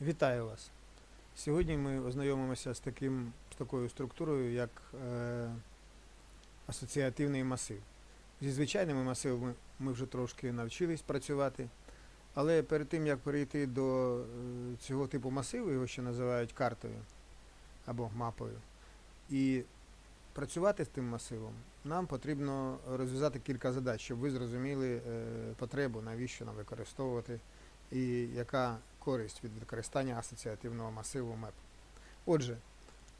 Вітаю вас! Сьогодні ми ознайомимося з, таким, з такою структурою, як е, асоціативний масив. Зі звичайними масивами ми вже трошки навчились працювати, але перед тим як перейти до е, цього типу масиву, його ще називають картою або мапою, і працювати з тим масивом, нам потрібно розв'язати кілька задач, щоб ви зрозуміли е, потребу, навіщо нам використовувати і яка користь від використання асоціативного масиву MEP. Отже,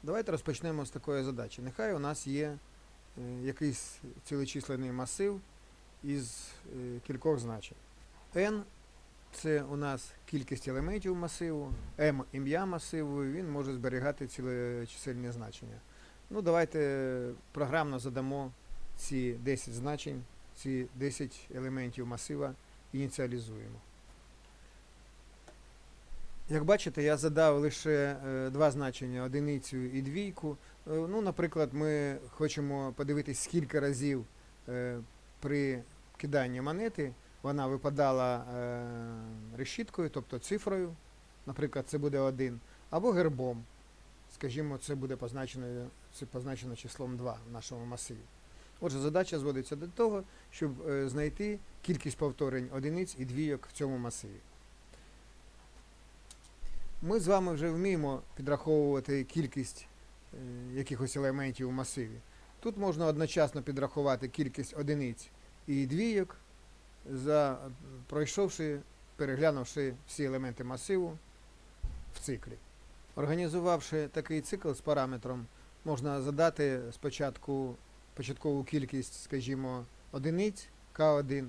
давайте розпочнемо з такої задачі. Нехай у нас є е, якийсь цілечисленний масив із е, кількох значень. n це у нас кількість елементів масиву, m ім'я масиву, і він може зберігати цілечисельні значення. Ну, давайте програмно задамо ці 10 значень, ці 10 елементів масива ініціалізуємо. Як бачите, я задав лише е, два значення одиницю і двійку. Е, ну, наприклад, ми хочемо подивитись, скільки разів е, при киданні монети вона випадала решіткою, тобто цифрою, наприклад, це буде 1, або гербом. Скажімо, це буде позначено, це позначено числом 2 в нашому масиві. Отже, задача зводиться до того, щоб знайти кількість повторень одиниць і двійок в цьому масиві. Ми з вами вже вміємо підраховувати кількість е, якихось елементів у масиві. Тут можна одночасно підрахувати кількість одиниць і двійок, за, пройшовши, переглянувши всі елементи масиву в циклі. Організувавши такий цикл з параметром, можна задати спочатку початкову кількість, скажімо, одиниць К1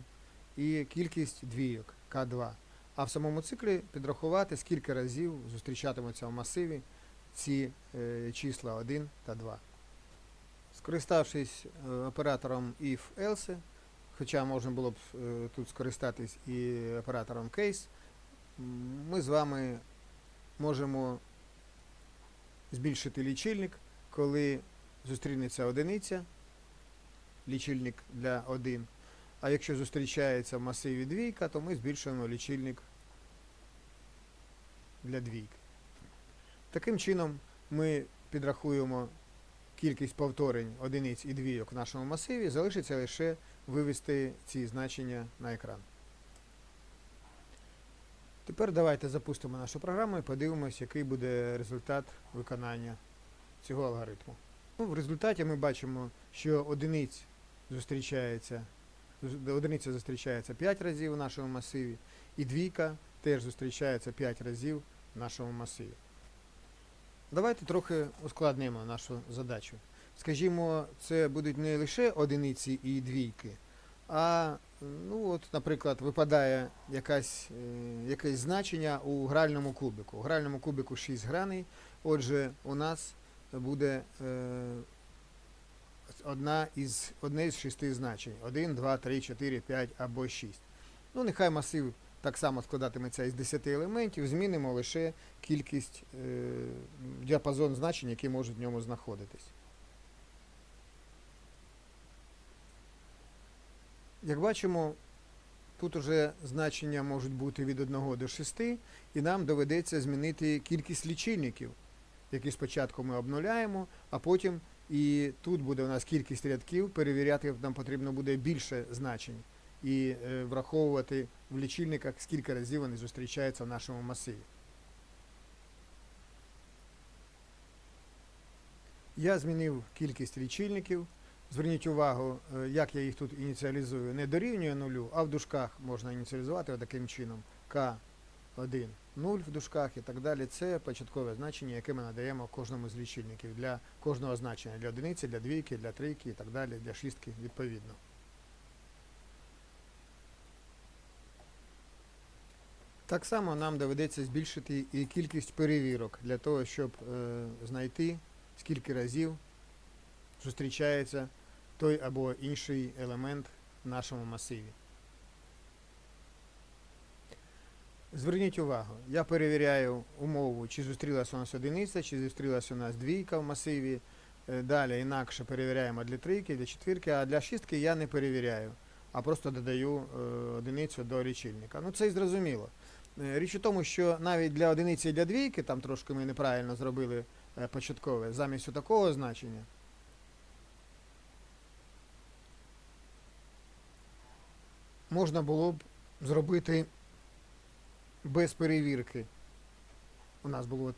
і кількість двійок К2. А в самому циклі підрахувати, скільки разів зустрічатимуться в масиві ці е, числа 1 та 2. Скориставшись е, оператором if-else, хоча можна було б е, тут скористатись і оператором case, ми з вами можемо збільшити лічильник, коли зустрінеться одиниця, лічильник для 1. А якщо зустрічається в масиві двійка, то ми збільшуємо лічильник для двійки. Таким чином ми підрахуємо кількість повторень одиниць і двійок в нашому масиві, залишиться лише вивести ці значення на екран. Тепер давайте запустимо нашу програму і подивимось, який буде результат виконання цього алгоритму. Ну, в результаті ми бачимо, що одиниць зустрічається Зу- Одиниця зустрічається 5 разів у нашому масиві, і двійка теж зустрічається 5 разів в нашому масиві. Давайте трохи ускладнимо нашу задачу. Скажімо, це будуть не лише одиниці і двійки, а, ну от, наприклад, випадає якась, е, якесь значення у гральному кубику. У гральному кубику 6 граней, отже, у нас буде е, одна із, одне із шести значень. 1, 2, 3, 4, 5 або 6. Ну, нехай масив так само складатиметься із 10 елементів, змінимо лише кількість е, діапазон значень, які можуть в ньому знаходитись. Як бачимо, тут уже значення можуть бути від 1 до 6, і нам доведеться змінити кількість лічильників, які спочатку ми обнуляємо, а потім і тут буде у нас кількість рядків, перевіряти нам потрібно буде більше значень і е, враховувати в лічильниках, скільки разів вони зустрічаються в нашому масиві. Я змінив кількість лічильників. Зверніть увагу, е, як я їх тут ініціалізую. Не дорівнює нулю, а в дужках можна ініціалізувати таким чином. К1 0 в дужках і так далі. Це початкове значення, яке ми надаємо кожному з лічильників для кожного значення для одиниці, для двійки, для трійки і так далі, для шістки відповідно. Так само нам доведеться збільшити і кількість перевірок для того, щоб е, знайти, скільки разів зустрічається той або інший елемент в нашому масиві. Зверніть увагу, я перевіряю умову, чи зустрілася у нас одиниця, чи зустрілася у нас двійка в масиві. Е, Далі інакше перевіряємо для трійки, для четвірки, а для шістки я не перевіряю, а просто додаю е, одиницю до лічильника. Ну це і зрозуміло. Е, Річ у тому, що навіть для одиниці і для двійки, там трошки ми неправильно зробили початкове, замість такого значення. Можна було б зробити без перевірки. У нас було.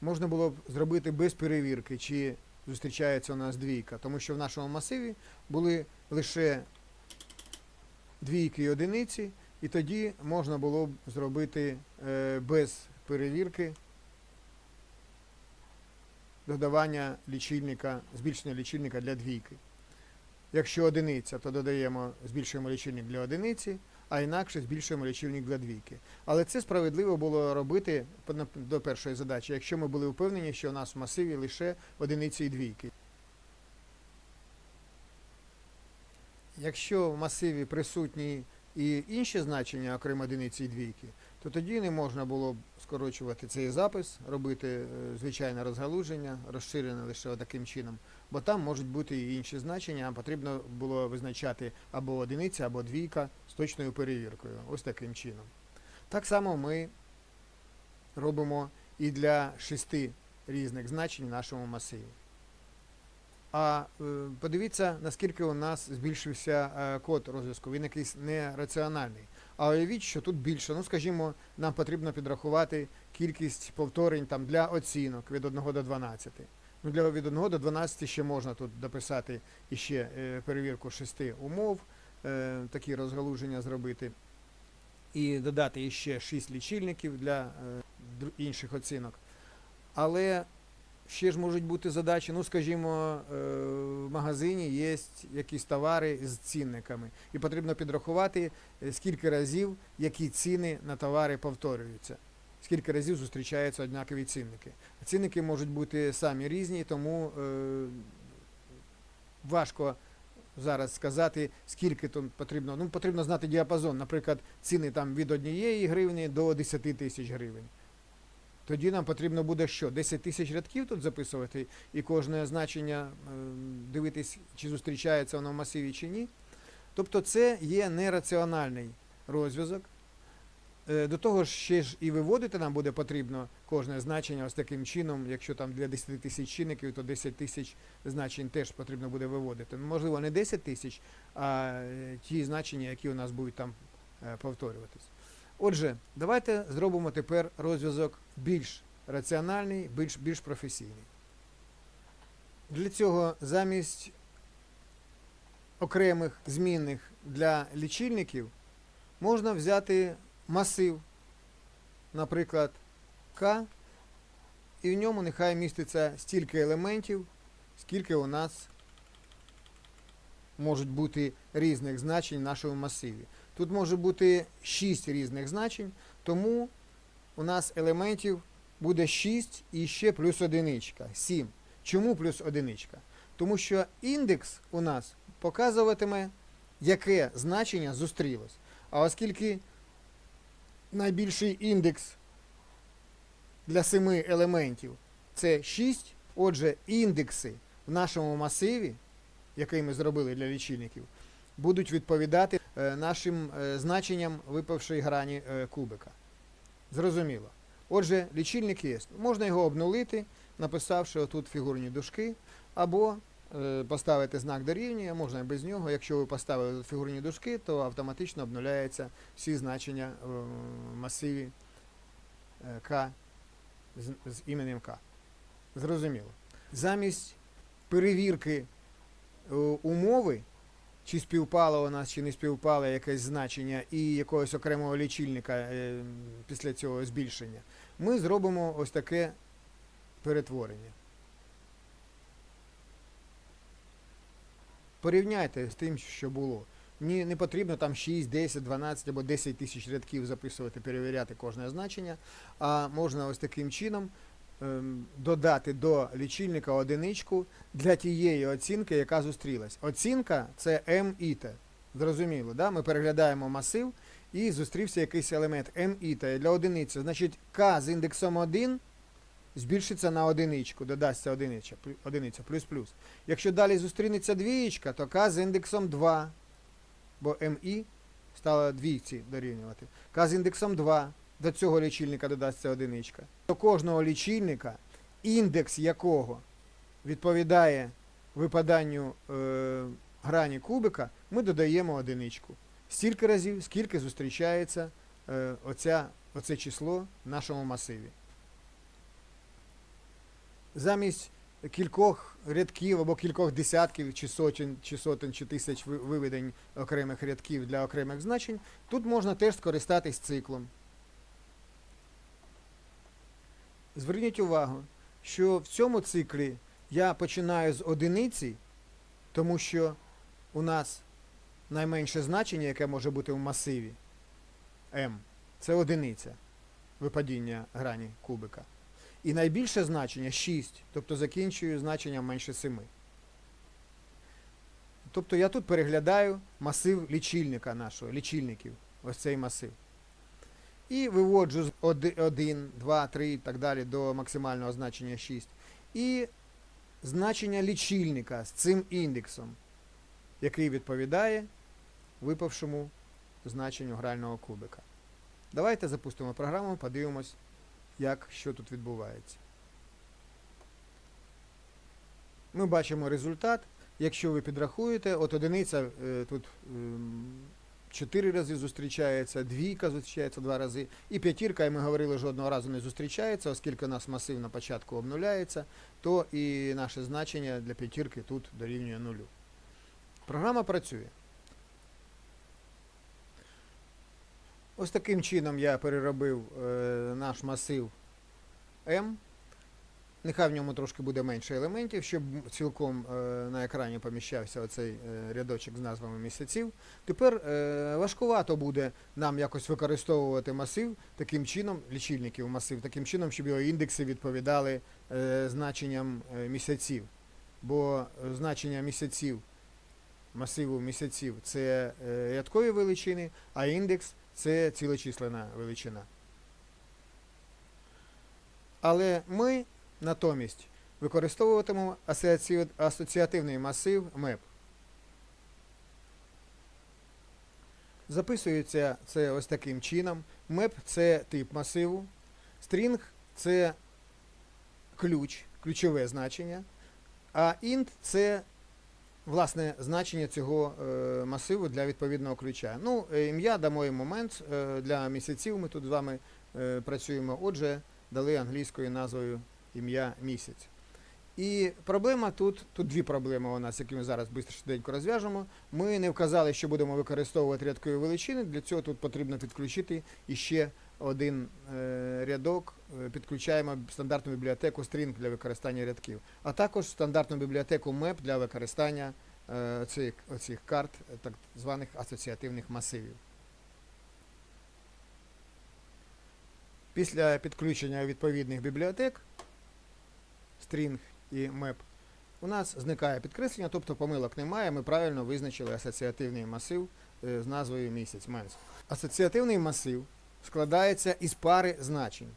Можна було б зробити без перевірки, чи зустрічається у нас двійка, тому що в нашому масиві були лише двійки і одиниці, і тоді можна було б зробити е, без перевірки додавання лічильника, збільшення лічильника для двійки. Якщо одиниця, то додаємо, збільшуємо лічильник для одиниці, а інакше збільшуємо лічильник для двійки. Але це справедливо було робити до першої задачі, якщо ми були впевнені, що у нас в масиві лише одиниці і двійки. Якщо в масиві присутні і інші значення, окрім одиниці і двійки, то тоді не можна було б скорочувати цей запис, робити е, звичайне розгалуження, розширене лише таким чином, бо там можуть бути і інші значення, потрібно було визначати або одиниця, або двійка з точною перевіркою. Ось таким чином. Так само ми робимо і для шести різних значень в нашому масиві. А е, подивіться, наскільки у нас збільшився е, код розв'язку. Він якийсь нераціональний. А уявіть, що тут більше. Ну, скажімо, нам потрібно підрахувати кількість повторень там, для оцінок від 1 до 12. Ну, для від 1 до 12 ще можна тут дописати іще е, перевірку шести умов, такі розгалуження зробити. І додати іще 6 лічильників для інших оцінок. Але ще ж можуть бути задачі, ну, скажімо, е, в магазині є якісь товари з цінниками, і потрібно підрахувати, е, скільки разів які ціни на товари повторюються, скільки разів зустрічаються однакові цінники. Цінники можуть бути самі різні, тому е, важко зараз сказати, скільки тут потрібно. Ну, потрібно знати діапазон, наприклад, ціни там від 1 гривні до 10 тисяч гривень. Тоді нам потрібно буде що? 10 тисяч рядків тут записувати і кожне значення е, дивитись, чи зустрічається воно в масиві чи ні. Тобто це є нераціональний розв'язок. Е, До того ж, ще ж і виводити нам буде потрібно кожне значення ось таким чином. Якщо там для 10 тисяч чинників, то 10 тисяч значень теж потрібно буде виводити. Ну, Можливо, не 10 тисяч, а е, ті значення, які у нас будуть там е, повторюватись. Отже, давайте зробимо тепер розв'язок більш раціональний, більш, більш професійний. Для цього замість окремих змінних для лічильників можна взяти масив, наприклад, К, і в ньому нехай міститься стільки елементів, скільки у нас можуть бути різних значень в нашому масиві. Тут може бути 6 різних значень, тому у нас елементів буде 6 і ще плюс одиничка. 7. Чому плюс одиничка? Тому що індекс у нас показуватиме, яке значення зустрілось. А оскільки найбільший індекс для 7 елементів це 6, отже, індекси в нашому масиві, який ми зробили для лічильників, будуть відповідати е, нашим е, значенням випавшої грані е, кубика. Зрозуміло. Отже, лічильник є. Можна його обнулити, написавши отут фігурні дужки, або поставити знак дорівнює, можна без нього. Якщо ви поставили фігурні дужки, то автоматично обнуляються всі значення в масиві К з, іменем К. Зрозуміло. Замість перевірки умови, чи співпало у нас, чи не співпало якесь значення і якогось окремого лічильника е, після цього збільшення, ми зробимо ось таке перетворення. Порівняйте з тим, що було. Ні, не потрібно там 6, 10, 12 або 10 тисяч рядків записувати, перевіряти кожне значення, а можна ось таким чином додати до лічильника одиничку для тієї оцінки, яка зустрілась. Оцінка це і t. Зрозуміло, да? ми переглядаємо масив і зустрівся якийсь елемент і t для одиниці. Значить, k з індексом 1 збільшиться на одиничку, додасться одиниця, одиниця плюс-плюс. Якщо далі зустрінеться двієчка, то k з індексом 2 бо MI стало двійці дорівнювати. К з індексом 2 до цього лічильника додасться одиничка. До кожного лічильника, індекс якого відповідає випаданню е, грані кубика, ми додаємо одиничку. Стільки разів, скільки зустрічається е, оця, оце число в нашому масиві. Замість кількох рядків або кількох десятків, чи сотень, чи сотень, чи тисяч виведень окремих рядків для окремих значень, тут можна теж скористатись циклом. Зверніть увагу, що в цьому циклі я починаю з одиниці, тому що у нас найменше значення, яке може бути в масиві m, це одиниця випадіння грані кубика. І найбільше значення 6, тобто закінчую значенням менше 7. Тобто я тут переглядаю масив лічильника нашого, лічильників, ось цей масив. І виводжу з 1, 2, 3 і так далі до максимального значення 6. І значення лічильника з цим індексом, який відповідає випавшому значенню грального кубика. Давайте запустимо програму, подивимось, як що тут відбувається. Ми бачимо результат. Якщо ви підрахуєте, от одиниця е, тут 4 рази зустрічається, двійка зустрічається 2 рази, і п'ятірка, і ми говорили, жодного разу не зустрічається, оскільки у нас масив на початку обнуляється, то і наше значення для п'ятірки тут дорівнює нулю. Програма працює. Ось таким чином я переробив е, наш масив M. Нехай в ньому трошки буде менше елементів, щоб цілком е, на екрані поміщався оцей е, рядочок з назвами місяців. Тепер е, важкувато буде нам якось використовувати масив таким чином, лічильників масив, таким чином, щоб його індекси відповідали значенням місяців. Бо значення місяців, масиву місяців це рядкові величини, а індекс це цілочислена величина. Але ми натомість використовуватимемо асоціативний масив MEP. Записується це ось таким чином. MEP це тип масиву. String це ключ, ключове значення. А int це власне значення цього е, масиву для відповідного ключа. Ну, е, ім'я дамо йому момент е, для місяців. Ми тут з вами працюємо. Отже, дали англійською назвою ім'я місяць. І проблема тут, тут дві проблеми у нас, які ми зараз швидко розв'яжемо. Ми не вказали, що будемо використовувати рядкові величини. Для цього тут потрібно підключити іще один е, рядок. Е, Підключаємо стандартну бібліотеку string для використання рядків, а також стандартну бібліотеку map для використання е, цих, оцих карт, е, так званих асоціативних масивів. Після підключення відповідних бібліотек string і map, у нас зникає підкреслення, тобто помилок немає, ми правильно визначили асоціативний масив е, з назвою місяць менс. Асоціативний масив складається із пари значень.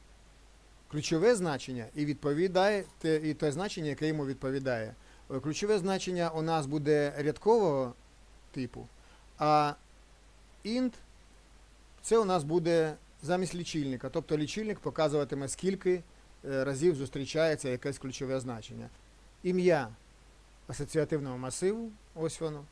Ключове значення і відповідає те, і те значення, яке йому відповідає. Е, Ключове значення у нас буде рядкового типу, а int це у нас буде замість лічильника. Тобто лічильник показуватиме, скільки разів зустрічається якесь ключове значення. Ім'я асоціативного масиву, ось воно.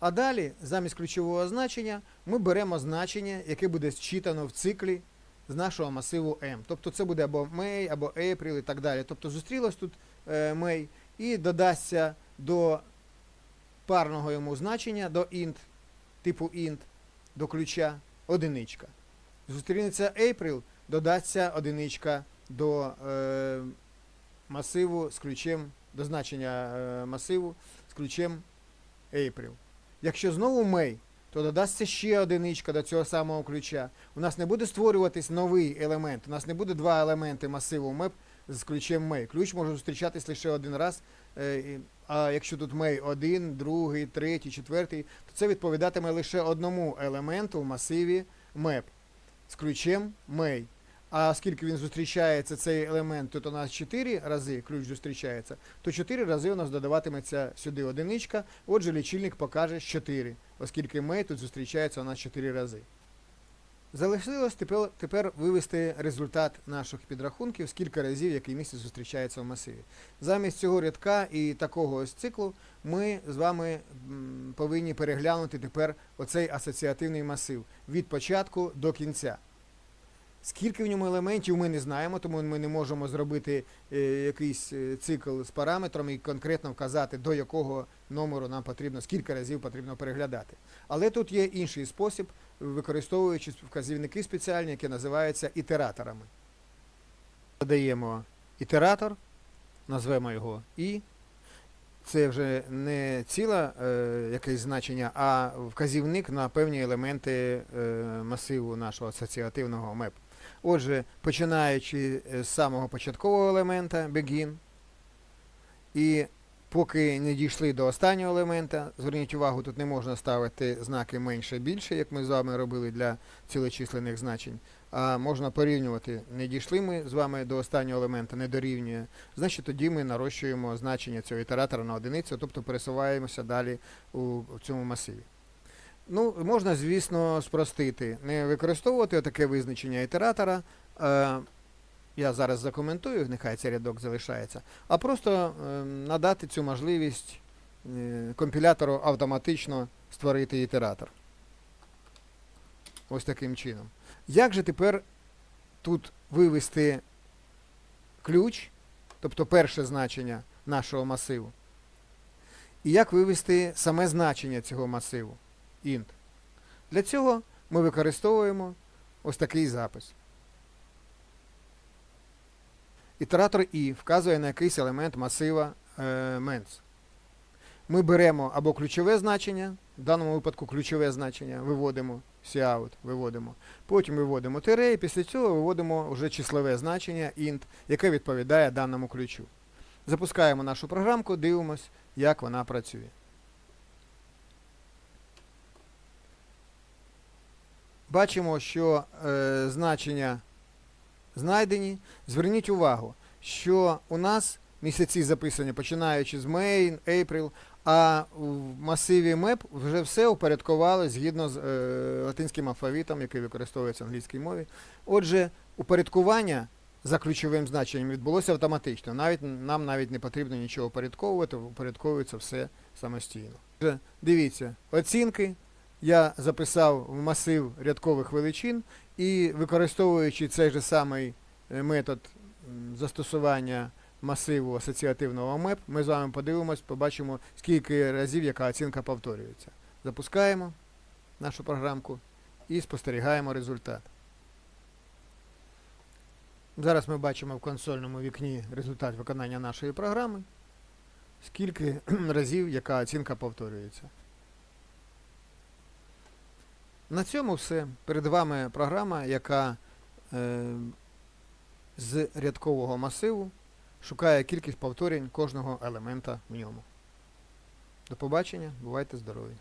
А далі, замість ключового значення, ми беремо значення, яке буде зчитано в циклі з нашого масиву M. Тобто це буде або May, або April і так далі. Тобто зустрілось тут е, May і додасться до парного йому значення, до int, типу int, до ключа одиничка. Зустрінеться April, додасться одиничка до е, масиву з ключем, до значення е, масиву з ключем April. Якщо знову May, то додасться ще одиничка до цього самого ключа. У нас не буде створюватись новий елемент. У нас не буде два елементи масиву map з ключем May. Ключ може зустрічатись лише один раз. е, А якщо тут May один, другий, третій, четвертий, то це відповідатиме лише одному елементу в масиві map з ключем May. А оскільки він зустрічається, цей елемент, тут у нас 4 рази ключ зустрічається, то 4 рази у нас додаватиметься сюди одиничка. Отже, лічильник покаже 4, оскільки ми тут зустрічається у нас 4 рази. Залишилось тепер, тепер вивести результат наших підрахунків, скільки разів який місяць зустрічається в масиві. Замість цього рядка і такого ось циклу ми з вами повинні переглянути тепер оцей асоціативний масив від початку до кінця. Скільки в ньому елементів ми не знаємо, тому ми не можемо зробити е, якийсь е, цикл з параметрами і конкретно вказати, до якого номеру нам потрібно, скільки разів потрібно переглядати. Але тут є інший спосіб, використовуючи вказівники спеціальні, які називаються ітераторами. Додаємо ітератор, назвемо його І. Це вже не ціле е, якесь значення, а вказівник на певні елементи е, масиву нашого асоціативного МЕП. Отже, починаючи е, з самого початкового елемента begin, і поки не дійшли до останнього елемента, зверніть увагу, тут не можна ставити знаки менше більше, як ми з вами робили для цілочисленних значень. А можна порівнювати. Не дійшли ми з вами до останнього елемента, не дорівнює. Значить тоді ми нарощуємо значення цього ітератора на одиницю, тобто пересуваємося далі у, в цьому масиві. Ну, можна, звісно, спростити, не використовувати таке визначення ітератора. Е, я зараз закоментую, нехай цей рядок залишається, а просто е, надати цю можливість е, компілятору автоматично створити ітератор. Ось таким чином. Як же тепер тут вивести ключ, тобто перше значення нашого масиву? І як вивести саме значення цього масиву? Int. Для цього ми використовуємо ось такий запис. Ітератор і вказує на якийсь елемент масива е, mens. Ми беремо або ключове значення, в даному випадку ключове значення виводимо cout, виводимо. Потім виводимо тире, і після цього виводимо вже числове значення int, яке відповідає даному ключу. Запускаємо нашу програмку, дивимось, як вона працює. Бачимо, що е, значення знайдені. Зверніть увагу, що у нас місяці записані, починаючи з May, April, а в масиві map вже все упорядкували згідно з е, латинським алфавітом, який використовується в англійській мові. Отже, упорядкування за ключовим значенням відбулося автоматично. Навіть, нам навіть не потрібно нічого упорядковувати, упорядковується все самостійно. Дивіться, оцінки я записав в масив рядкових величин і використовуючи цей же самий е, метод застосування масиву асоціативного МЕП, ми з вами подивимось, побачимо, скільки разів яка оцінка повторюється. Запускаємо нашу програмку і спостерігаємо результат. Зараз ми бачимо в консольному вікні результат виконання нашої програми, скільки разів яка оцінка повторюється. На цьому все. Перед вами програма, яка е, з рядкового масиву шукає кількість повторень кожного елемента в ньому. До побачення, бувайте здорові!